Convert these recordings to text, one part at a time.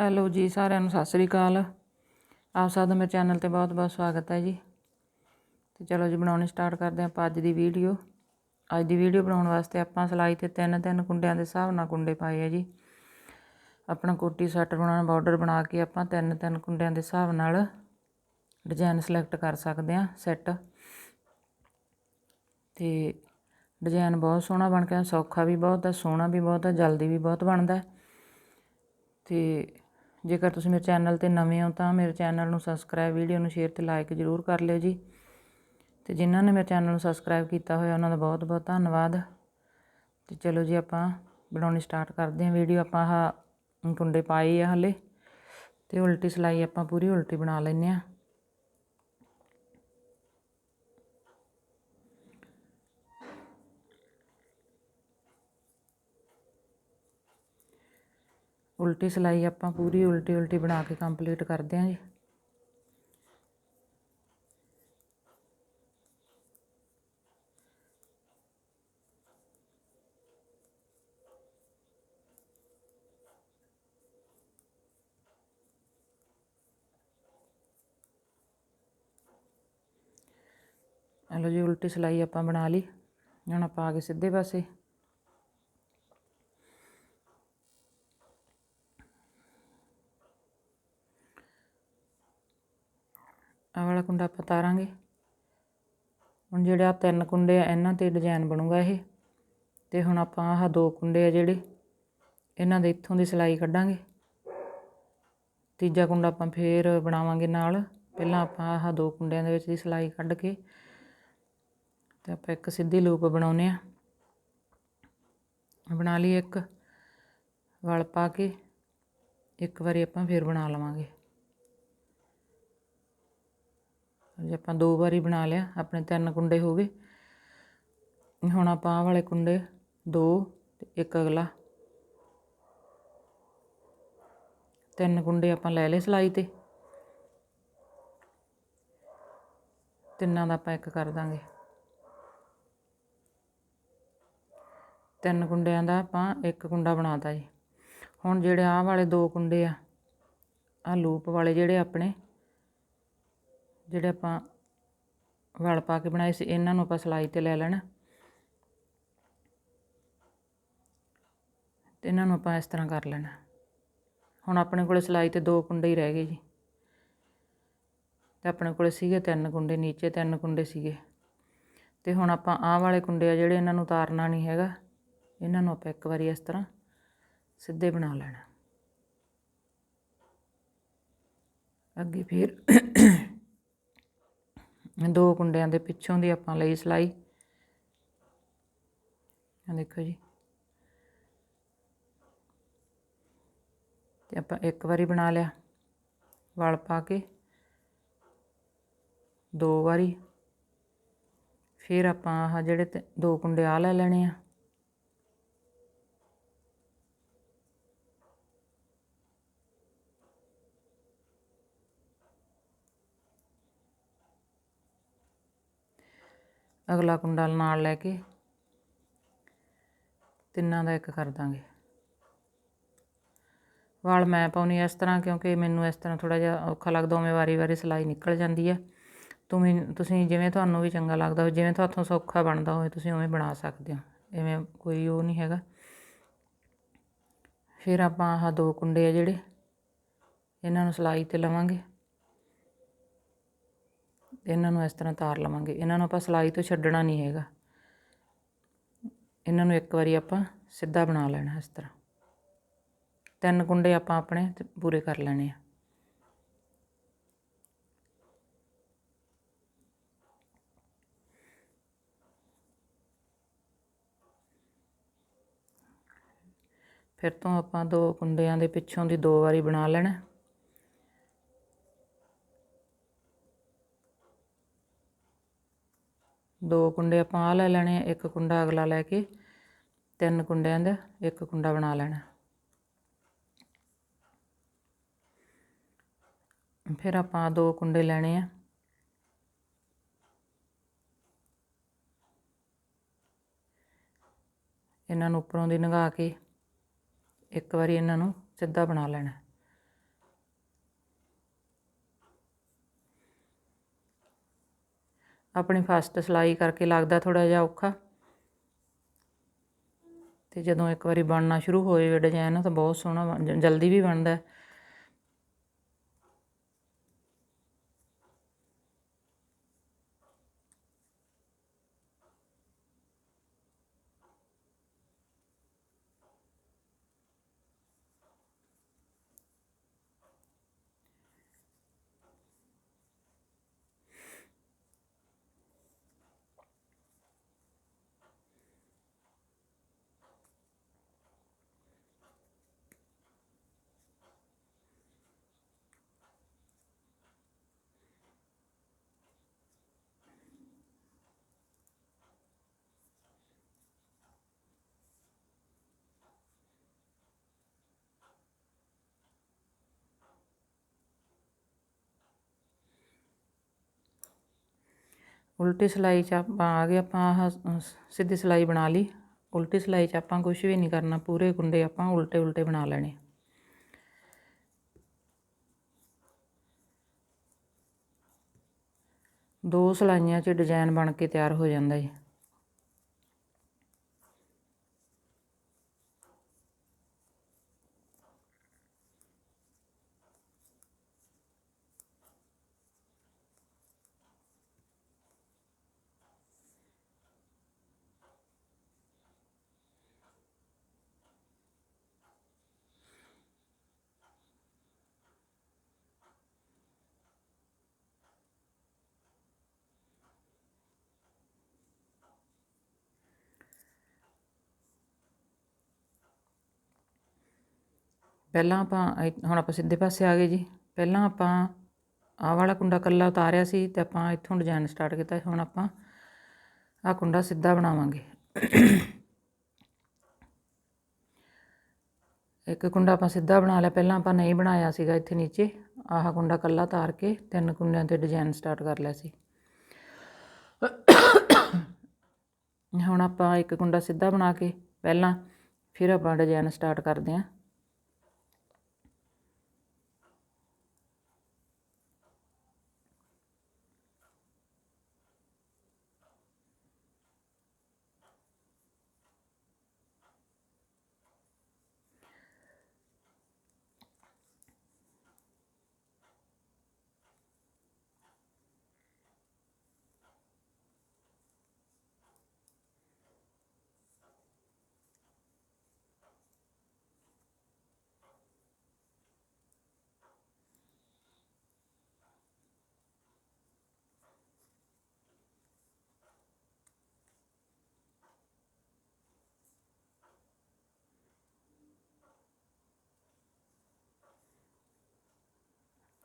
Hello ਜੀ, ਸਾਰਿਆਂ ਨੂੰ ਸਤਿ ਸ੍ਰੀ ਅਕਾਲ। ਆਪ ਸਭ ਦਾ ਮੇਰੇ ਚੈਨਲ ਤੇ ਬਹੁਤ-ਬਹੁਤ ਸਵਾਗਤ ਹੈ ਜੀ। ਤੇ ਚਲੋ ਜੀ, ਬਣਾਉਣੀ ਸਟਾਰਟ ਕਰਦੇ ਆਪਾਂ ਅੱਜ ਦੀ ਵੀਡੀਓ ਅੱਜ ਦੀ ਵੀਡੀਓ ਬਣਾਉਣ ਵਾਸਤੇ ਆਪਾਂ ਸਲਾਈ ਤੇ ਤਿੰਨ ਤਿੰਨ ਕੁੰਡਿਆਂ ਦੇ ਹਿਸਾਬ ਨਾਲ ਕੁੰਡੇ ਪਾਏ ਆ ਜੀ। ਆਪਣਾ ਕੋਟੀ ਸੈਟ ਬਣਾਉਣਾ ਬਾਰਡਰ ਬਣਾ ਕੇ ਆਪਾਂ ਤਿੰਨ ਤਿੰਨ ਕੁੰਡਿਆਂ ਦੇ ਹਿਸਾਬ ਨਾਲ ਡਿਜ਼ਾਈਨ ਸਿਲੈਕਟ ਕਰ ਸਕਦੇ ਆ ਸੈੱਟ ਤੇ ਡਿਜ਼ਾਈਨ ਬਹੁਤ ਸੋਹਣਾ ਬਣ ਕੇ ਸੌਖਾ ਵੀ ਬਹੁਤ ਹੈ, ਸੋਹਣਾ ਵੀ ਬਹੁਤ ਹੈ, ਜਲਦੀ ਵੀ ਬਹੁਤ ਬਣਦਾ ਹੈ। ਤੇ ਜੇਕਰ ਤੁਸੀਂ ਮੇਰੇ ਚੈਨਲ ਤੇ ਨਵੇਂ ਹੋ ਤਾਂ ਮੇਰੇ ਚੈਨਲ ਨੂੰ ਸਬਸਕ੍ਰਾਈਬ ਵੀਡੀਓ ਨੂੰ ਸ਼ੇਅਰ ਤੇ ਲਾਈਕ ਜ਼ਰੂਰ ਕਰ ਲਿਓ ਜੀ। ਤੇ ਜਿਨ੍ਹਾਂ ਨੇ ਮੇਰੇ ਚੈਨਲ ਨੂੰ ਸਬਸਕ੍ਰਾਈਬ ਕੀਤਾ ਹੋਇਆ, ਉਹਨਾਂ ਦਾ ਬਹੁਤ ਬਹੁਤ ਧੰਨਵਾਦ। ਤੇ ਚਲੋ ਜੀ ਆਪਾਂ ਬਣਾਉਣੀ ਸਟਾਰਟ ਕਰਦੇ ਹਾਂ ਵੀਡੀਓ ਆਪਾਂ ਆਹ ਕੁੰਡੇ ਪਾਏ ਆ ਹਲੇ। ਤੇ ਉਲਟੀ ਸਲਾਈ ਆਪਾਂ ਪੂਰੀ ਉਲਟੀ ਬਣਾ ਲੈਨੇ ਆ ਉਲਟੀ ਸਿਲਾਈ ਆਪਾਂ ਪੂਰੀ ਉਲਟੀ ਉਲਟੀ ਬਣਾ ਕੇ ਕੰਪਲੀਟ ਕਰਦੇ ਆਂ ਜੀ। ਜੀ, ਉਲਟੀ ਸਿਲਾਈ ਆਪਾਂ ਬਣਾ ਲਈ। ਹੁਣ ਆਪਾਂ ਆ ਗਏ ਸਿੱਧੇ ਪਾਸੇ। ਆਹ ਵਾਲਾ ਕੁੰਡਾ ਆਪਾਂ ਤਾਰਾਂਗੇ। ਹੁਣ ਜਿਹੜੇ ਆ ਤਿੰਨ ਕੁੰਡੇ ਆ, ਇਹਨਾਂ ਤੇ ਡਿਜ਼ਾਈਨ ਬਣੂਗਾ ਇਹ। ਤੇ ਹੁਣ ਆਪਾਂ ਆਹ ਦੋ ਕੁੰਡੇ ਆ ਜਿਹੜੇ, ਇਹਨਾਂ ਦੇ ਇੱਥੋਂ ਦੀ ਸਿਲਾਈ ਕੱਢਾਂਗੇ। ਤੀਜਾ ਕੁੰਡਾ ਆਪਾਂ ਫੇਰ ਬਣਾਵਾਂਗੇ ਨਾਲ। ਪਹਿਲਾਂ ਆਪਾਂ ਆਹ ਦੋ ਕੁੰਡਿਆਂ ਦੇ ਵਿੱਚ ਦੀ ਸਿਲਾਈ ਕੱਢ ਕੇ ਤੇ ਆਪਾਂ ਇੱਕ ਸਿੱਧੀ ਲੂਪ ਬਣਾਉਨੇ ਆ ਬਣਾ ਲਈ ਇੱਕ, ਵਲ ਪਾ ਕੇ ਇੱਕ ਵਾਰੀ ਆਪਾਂ ਫੇਰ ਬਣਾ ਲਵਾਂਗੇ। ਜੇ ਆਪਾਂ ਦੋ ਵਾਰੀ ਬਣਾ ਲਿਆ, ਆਪਣੇ ਤਿੰਨ ਕੁੰਡੇ ਹੋ ਗਏ। ਹੁਣ ਆਪਾਂ ਆਹ ਵਾਲੇ ਕੁੰਡੇ, ਦੋ ਤੇ ਇੱਕ ਅਗਲਾ। ਤਿੰਨ ਕੁੰਡੇ ਆਪਾਂ ਲੈ ਲਏ ਸਲਾਈ ਤੇ। ਤਿੰਨਾਂ ਦਾ ਆਪਾਂ ਇੱਕ ਕਰ ਦਾਂਗੇ। ਤਿੰਨ ਕੁੰਡਿਆਂ ਦਾ ਆਪਾਂ ਇੱਕ ਕੁੰਡਾ ਬਣਾਤਾ ਜੀ। ਹੁਣ ਜਿਹੜੇ ਆਹ ਵਾਲੇ ਦੋ ਕੁੰਡੇ ਆ ਆ ਲੂਪ ਵਾਲੇ ਜਿਹੜੇ ਆਪਣੇ ਜਿਹੜੇ ਆਪਾਂ ਵਲ ਪਾ ਕੇ ਬਣਾਏ ਸੀ, ਇਹਨਾਂ ਨੂੰ ਆਪਾਂ ਸਲਾਈ ਤੇ ਲੈ ਲੈਣਾ। ਤੇ ਇਹਨਾਂ ਨੂੰ ਆਪਾਂ ਇਸ ਤਰ੍ਹਾਂ ਕਰ ਲੈਣਾ। ਹੁਣ ਆਪਣੇ ਕੋਲੇ ਸਲਾਈ ਤੇ ਦੋ ਕੁੰਡੇ ਹੀ ਰਹਿ ਗਏ ਜੀ। ਤੇ ਆਪਣੇ ਕੋਲੇ ਸੀਗੇ ਤਿੰਨ ਕੁੰਡੇ, ਨੀਚੇ ਤਿੰਨ ਕੁੰਡੇ ਸੀਗੇ। ਤੇ ਹੁਣ ਆਪਾਂ ਆਹ ਵਾਲੇ ਕੁੰਡੇ ਆ ਜਿਹੜੇ ਇਹਨਾਂ ਨੂੰ ਉਤਾਰਨਾ ਨਹੀਂ ਹੈਗਾ, ਇਹਨਾਂ ਨੂੰ ਆਪਾਂ ਇੱਕ ਵਾਰੀ ਇਸ ਤਰ੍ਹਾਂ ਸਿੱਧੇ ਬਣਾ ਲੈਣਾ। ਅੱਗੇ ਫਿਰ ਦੋ ਕੁੰਡਿਆਂ ਦੇ ਪਿੱਛੋਂ ਦੀ ਆਪਾਂ ਲਈ ਸਲਾਈ। ਆ ਦੇਖੋ ਜੀ। ਤੇ ਆਪਾਂ ਇੱਕ ਵਾਰੀ ਬਣਾ ਲਿਆ। ਵਲ ਪਾ ਕੇ। ਦੋ ਵਾਰੀ। ਫਿਰ ਆਪਾਂ ਆਹ ਜਿਹੜੇ ਦੋ ਕੁੰਡੇ ਆ ਲੈ ਲੈਣੇ ਆ। ਅਗਲਾ ਕੁੰਡਾ ਨਾਲ ਲੈ ਕੇ ਤਿੰਨਾਂ ਦਾ ਇੱਕ ਕਰ ਦਾਂਗੇ। ਵਾਲ ਮੈਂ ਪਾਉਣੀ ਇਸ ਤਰ੍ਹਾਂ ਕਿਉਂਕਿ ਮੈਨੂੰ ਇਸ ਤਰ੍ਹਾਂ ਥੋੜਾ ਜਿਹਾ ਔਖਾ ਲੱਗਦਾ, ਉਵੇਂ ਵਾਰੀ-ਵਾਰੀ ਸਿਲਾਈ ਨਿਕਲ ਜਾਂਦੀ ਹੈ ਤੁਸੀਂ ਤੁਸੀਂ ਜਿਵੇਂ ਤੁਹਾਨੂੰ ਵੀ ਚੰਗਾ ਲੱਗਦਾ ਹੋਵੇ, ਜਿਵੇਂ ਤੁਹਾਥੋਂ ਸੌਖਾ ਬਣਦਾ ਹੋਵੇ, ਤੁਸੀਂ ਉਵੇਂ ਬਣਾ ਸਕਦੇ ਹੋ। ਐਵੇਂ ਕੋਈ ਉਹ ਨਹੀਂ ਹੈਗਾ। ਫਿਰ ਆਪਾਂ ਆਹ ਦੋ ਕੁੰਡੇ ਆ ਜਿਹੜੇ, ਇਹਨਾਂ ਨੂੰ ਸਿਲਾਈ ਤੇ ਲਵਾਂਗੇ। ਇਹਨਾਂ ਨੂੰ ਇਸ ਤਰ੍ਹਾਂ ਤਾਰ ਲਵਾਂਗੇ। ਇਹਨਾਂ ਨੂੰ ਆਪਾਂ ਸਲਾਈ ਤੋਂ ਛੱਡਣਾ ਨਹੀਂ ਹੈਗਾ। ਇਹਨਾਂ ਨੂੰ ਇੱਕ ਵਾਰੀ ਆਪਾਂ ਸਿੱਧਾ ਬਣਾ ਲੈਣਾ ਇਸ ਤਰ੍ਹਾਂ। ਤਿੰਨ ਕੁੰਡੇ ਆਪਾਂ ਆਪਣੇ ਪੂਰੇ ਕਰ ਲੈਣੇ ਆ। ਫਿਰ ਤੋਂ ਆਪਾਂ ਦੋ ਕੁੰਡਿਆਂ ਦੇ ਪਿੱਛੋਂ ਦੀ ਦੋ ਵਾਰੀ ਬਣਾ ਲੈਣਾ। ਦੋ ਕੁੰਡੇ ਆਪਾਂ ਆ ਲੈ ਲੈਣੇ ਇੱਕ ਕੁੰਡਾ ਅਗਲਾ ਲੈ ਕੇ ਤਿੰਨ ਕੁੰਡਿਆਂ ਦਾ, ਇੱਕ ਕੁੰਡਾ ਬਣਾ ਲੈਣਾ। ਫਿਰ ਆਪਾਂ ਦੋ ਕੁੰਡੇ ਲੈਣੇ ਆ। ਇਹਨਾਂ ਨੂੰ ਉੱਪਰੋਂ ਦੀ ਨਗਾ ਕੇ ਇੱਕ ਵਾਰੀ ਇਹਨਾਂ ਨੂੰ ਸਿੱਧਾ ਬਣਾ ਲੈਣਾ। ਆਪਣੀ ਫਸਟ ਸਿਲਾਈ ਕਰਕੇ ਲੱਗਦਾ ਥੋੜਾ ਜਿਹਾ ਔਖਾ। ਤੇ ਜਦੋਂ ਇੱਕ ਵਾਰੀ ਬਣਨਾ ਸ਼ੁਰੂ ਹੋ ਜਾਵੇ ਡਿਜ਼ਾਈਨ ਤਾਂ ਬਹੁਤ ਸੋਹਣਾ ਬਣ, ਜਲਦੀ ਵੀ ਬਣਦਾ। ਉਲਟੀ ਸਿਲਾਈ 'ਚ ਆਪਾਂ ਆ ਗਏ, ਆਪਾਂ ਆਹ ਸਿੱਧੀ ਸਿਲਾਈ ਬਣਾ ਲਈ। ਉਲਟੀ ਸਿਲਾਈ 'ਚ ਆਪਾਂ ਕੁਝ ਵੀ ਨਹੀਂ ਕਰਨਾ, ਪੂਰੇ ਕੁੰਡੇ ਆਪਾਂ ਉਲਟੇ ਉਲਟੇ ਬਣਾ ਲੈਣੇ। ਦੋ ਸਿਲਾਈਆਂ 'ਚ ਡਿਜ਼ਾਈਨ ਬਣ ਕੇ ਤਿਆਰ ਹੋ ਜਾਂਦਾ ਜੀ ਪਹਿਲਾਂ ਆਪਾਂ ਇ- ਹੁਣ ਆਪਾਂ ਸਿੱਧੇ ਪਾਸੇ ਆ ਗਏ ਜੀ। ਪਹਿਲਾਂ ਆਪਾਂ ਆਹ ਵਾਲਾ ਕੁੰਡਾ ਕੱਲਾ ਉਤਾਰਿਆ ਸੀ ਤੇ ਆਪਾਂ ਇੱਥੋਂ ਡਿਜ਼ਾਈਨ ਸਟਾਰਟ ਕੀਤਾ ਹੁਣ ਆਪਾਂ ਆਹ ਕੁੰਡਾ ਸਿੱਧਾ ਬਣਾਵਾਂਗੇ। ਇੱਕ ਕੁੰਡਾ ਆਪਾਂ ਸਿੱਧਾ ਬਣਾ ਲਿਆ। ਪਹਿਲਾਂ ਆਪਾਂ ਨਹੀਂ ਬਣਾਇਆ ਸੀਗਾ ਇੱਥੇ ਨੀਚੇ। ਆਹ ਕੁੰਡਾ ਕੱਲਾ ਤਾਰ ਕੇ ਤਿੰਨ ਕੁੰਡਿਆਂ ਤੇ ਡਿਜ਼ਾਈਨ ਸਟਾਰਟ ਕਰ ਲਿਆ ਸੀ। ਹੁਣ ਆਪਾਂ ਇੱਕ ਕੁੰਡਾ ਸਿੱਧਾ ਬਣਾ ਕੇ ਪਹਿਲਾਂ ਫਿਰ ਆਪਾਂ ਡਿਜ਼ਾਈਨ ਸਟਾਰਟ ਕਰਦੇ ਹਾਂ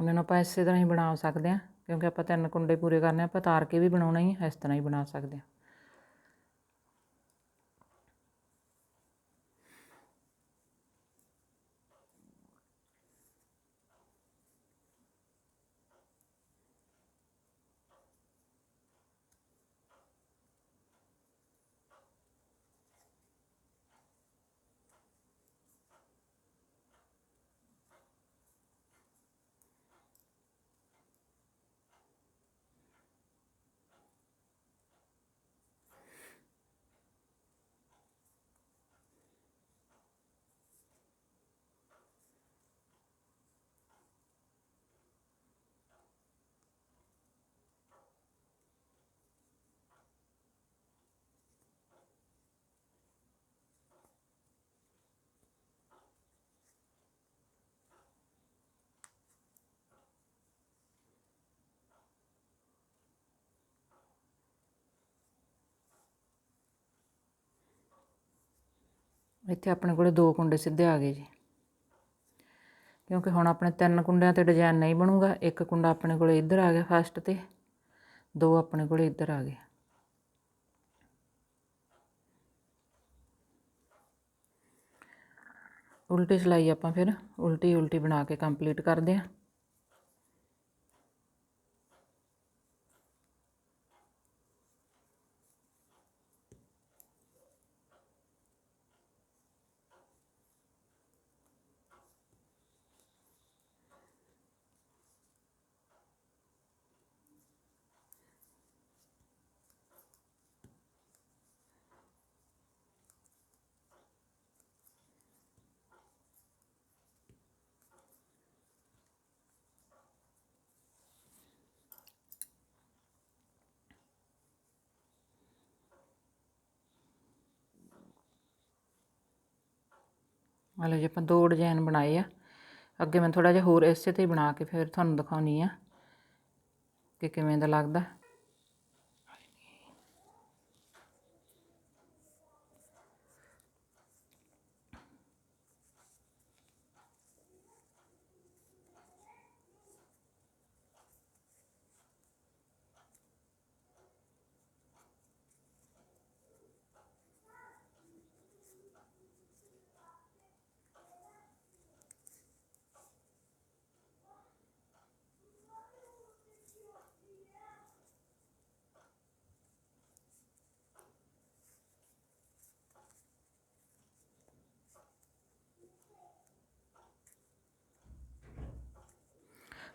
ਉਹਨਾਂ ਨੂੰ ਆਪਾਂ ਇਸੇ ਤਰ੍ਹਾਂ ਹੀ ਬਣਾ ਸਕਦੇ ਹਾਂ ਕਿਉਂਕਿ ਆਪਾਂ ਤਿੰਨ ਕੁੰਡੇ ਪੂਰੇ ਕਰਨੇ ਆਪਾਂ ਤਾਰ ਕੇ ਵੀ ਬਣਾਉਣਾ ਹੀ ਹੈ, ਇਸ ਤਰ੍ਹਾਂ ਹੀ ਬਣਾ ਸਕਦੇ ਹਾਂ। ਇੱਥੇ ਆਪਣੇ ਕੋਲੇ ਦੋ ਕੁੰਡੇ ਸਿੱਧੇ ਆ ਗਏ ਜੀ। ਕਿਉਂਕਿ ਹੁਣ ਆਪਣੇ ਤਿੰਨ ਕੁੰਡਿਆਂ ਤੇ ਡਿਜ਼ਾਈਨ ਨਹੀਂ ਬਣੂਗਾ, ਇੱਕ ਕੁੰਡਾ ਆਪਣੇ ਕੋਲੇ ਇੱਧਰ ਆ ਗਿਆ ਫਸਟ ਤੇ, ਦੋ ਆਪਣੇ ਕੋਲੇ ਇੱਧਰ ਆ ਗਏ। ਉਲਟੀ ਸਿਲਾਈ ਆਪਾਂ ਫਿਰ ਉਲਟੀ ਉਲਟੀ ਬਣਾ ਕੇ ਕੰਪਲੀਟ ਕਰਦੇ ਹਾਂ ਹਲੇ ਜੀ ਆਪਾਂ ਦੋ ਡਿਜ਼ਾਈਨ ਬਣਾਏ ਆ, ਅੱਗੇ ਮੈਂ ਥੋੜਾ ਜਿਹਾ ਹੋਰ ਇਸੇ ਤੇ ਹੀ ਬਣਾ ਕੇ ਫਿਰ ਤੁਹਾਨੂੰ ਦਿਖਾਉਣੀ ਆ ਕਿ ਕਿਵੇਂ ਦਾ ਲੱਗਦਾ।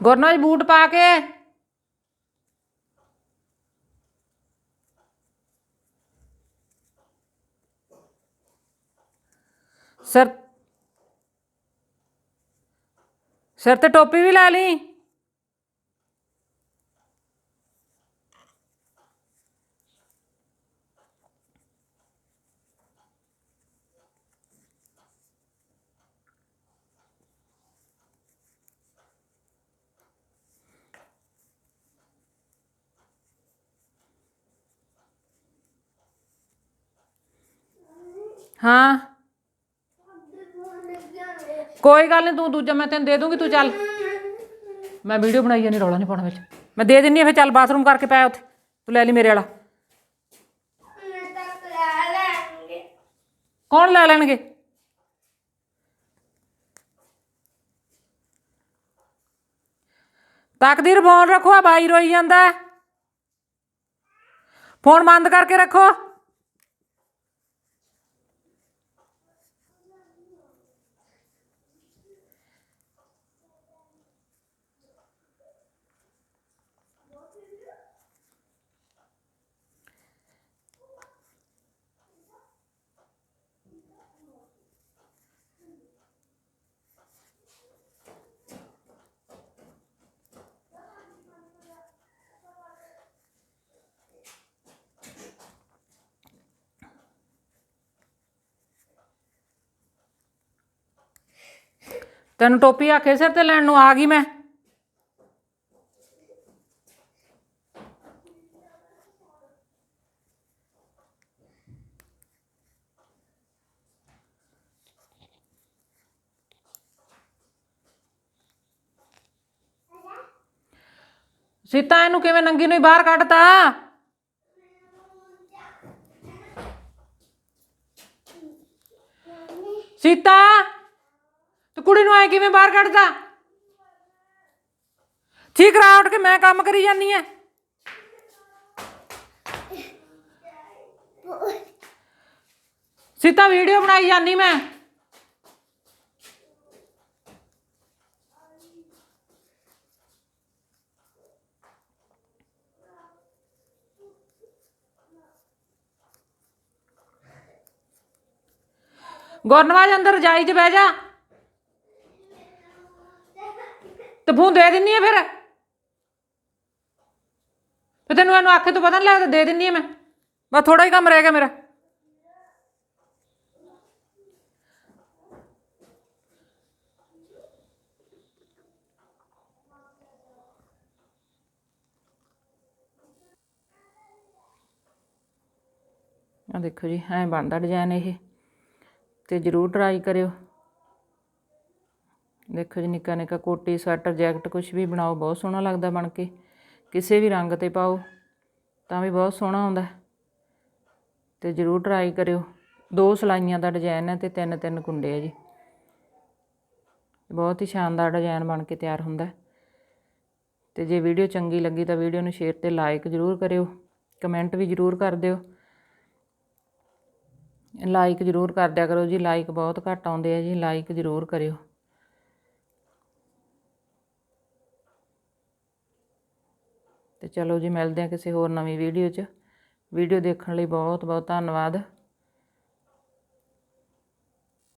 ਗੁਰਨਾਜ ਬੂਟ ਪਾ ਕੇ ਸਰ ਸਿਰ ਤੇ ਟੋਪੀ ਵੀ ਲਾ ਲਈ ਹਾਂ। ਕੋਈ ਗੱਲ ਨਹੀਂ ਤੂੰ ਦੂਜਾ ਮੈਂ ਤੈਨੂੰ ਦੇ ਦੂੰਗੀ, ਤੂੰ ਚੱਲ। ਮੈਂ ਵੀਡੀਓ ਬਣਾਈ ਜਾਨੀ ਰੌਲਾ ਨਹੀਂ ਪਾਉਣਾ ਵਿੱਚ। ਮੈਂ ਦੇ ਦਿੰਨੀ ਆ, ਫਿਰ ਚੱਲ ਬਾਥਰੂਮ ਕਰਕੇ ਪਾਇਆ ਉੱਥੇ। ਤੂੰ ਲੈ ਲਈ ਮੇਰੇ ਵਾਲਾ। ਕੌਣ ਲੈ ਲੈਣਗੇ? ਤਕਦੀਰ ਫੋਨ ਰੱਖੋ, ਆ ਬਾਈ ਰੋਈ ਜਾਂਦਾ। ਫੋਨ ਬੰਦ ਕਰਕੇ ਰੱਖੋ। ਤੈਨੂੰ ਟੋਪੀ ਆਖੇ ਸਿਰ ਤੇ ਲੈਣ ਨੂੰ ਆ ਗਈ ਮੈਂ। ਸੀਤਾ, ਇਹਨੂੰ ਕਿਵੇਂ ਨੰਗੀ ਨੂੰ ਹੀ ਬਾਹਰ ਕੱਢਤਾ? ਸੀਤਾ! ਤੂੰ ਕੁੜੀ ਨੂੰ ਆਏ ਕਿਵੇਂ ਬਾਹਰ ਕੱਢਦਾ? ਠੀਕ ਕਰਾ ਉੱਠ ਕੇ ਮੈਂ ਕੰਮ ਕਰੀ ਜਾਨੀ ਐ ਸੀਤਾ ਵੀਡੀਓ ਬਣਾਈ ਜਾਨੀ ਮੈਂ। ਗੁਰਨਵਾਜ ਅੰਦਰ ਰਜਾਈ 'ਚ ਬਹਿ ਜਾ। ਤੇ ਫੋਨ ਦੇ ਦਿੰਨੀ ਆ ਫਿਰ? ਤੇ ਤੈਨੂੰ ਇਹਨੂੰ ਆਖੇ ਤੋਂ ਪਤਾ ਨਹੀਂ ਲੱਗਦਾ, ਦੇ ਦਿੰਨੀ ਆ ਮੈਂ। ਬਸ ਥੋੜਾ ਹੀ ਕੰਮ ਰਹਿ ਗਿਆ ਮੇਰਾ। ਆ ਦੇਖੋ ਜੀ, ਐਂ ਬਣਦਾ ਡਿਜ਼ਾਈਨ ਇਹ। ਤੇ ਜਰੂਰ ਟਰਾਈ ਕਰਿਓ। ਦੇਖੋ ਜੀ, ਨਿੱਕਾ ਨਿੱਕਾ ਕੋਟੀ, ਸਵੈਟਰ, ਜੈਕਟ ਕੁਝ ਵੀ ਬਣਾਓ, ਬਹੁਤ ਸੋਹਣਾ ਲੱਗਦਾ ਬਣ ਕੇ। ਕਿਸੇ ਵੀ ਰੰਗ ਤੇ ਪਾਓ, ਤਾਂ ਵੀ ਬਹੁਤ ਸੋਹਣਾ ਆਉਂਦਾ ਤੇ ਜਰੂਰ ਟਰਾਈ ਕਰਿਓ। ਦੋ ਸਲਾਈਆਂ ਦਾ ਡਿਜ਼ਾਈਨ ਹੈ ਤੇ ਤਿੰਨ ਤਿੰਨ ਕੁੰਡੇ ਹੈ ਜੀ। ਬਹੁਤ ਹੀ ਸ਼ਾਨਦਾਰ ਡਿਜ਼ਾਈਨ ਬਣ ਕੇ ਤਿਆਰ ਹੁੰਦਾ ਹੈ। ਤੇ ਜੇ ਵੀਡੀਓ ਚੰਗੀ ਲੱਗੀ ਤਾਂ ਵੀਡੀਓ ਨੂੰ ਸ਼ੇਅਰ ਤੇ ਲਾਈਕ ਜਰੂਰ ਕਰਿਓ। ਕਮੈਂਟ ਵੀ ਜਰੂਰ ਕਰ ਦਿਓ। ਲਾਈਕ ਜਰੂਰ ਕਰ ਦਿਆ ਕਰੋ ਜੀ। ਲਾਈਕ ਬਹੁਤ ਘੱਟ ਆਉਂਦੇ ਆ ਜੀ। ਲਾਈਕ ਜਰੂਰ ਕਰਿਓ। ਤੇ ਚਲੋ ਜੀ ਮਿਲਦੇ ਆ ਕਿਸੇ ਹੋਰ ਨਵੀਂ ਵੀਡੀਓ 'ਚ। ਵੀਡੀਓ ਦੇਖਣ ਲਈ ਬਹੁਤ ਬਹੁਤ ਧੰਨਵਾਦ।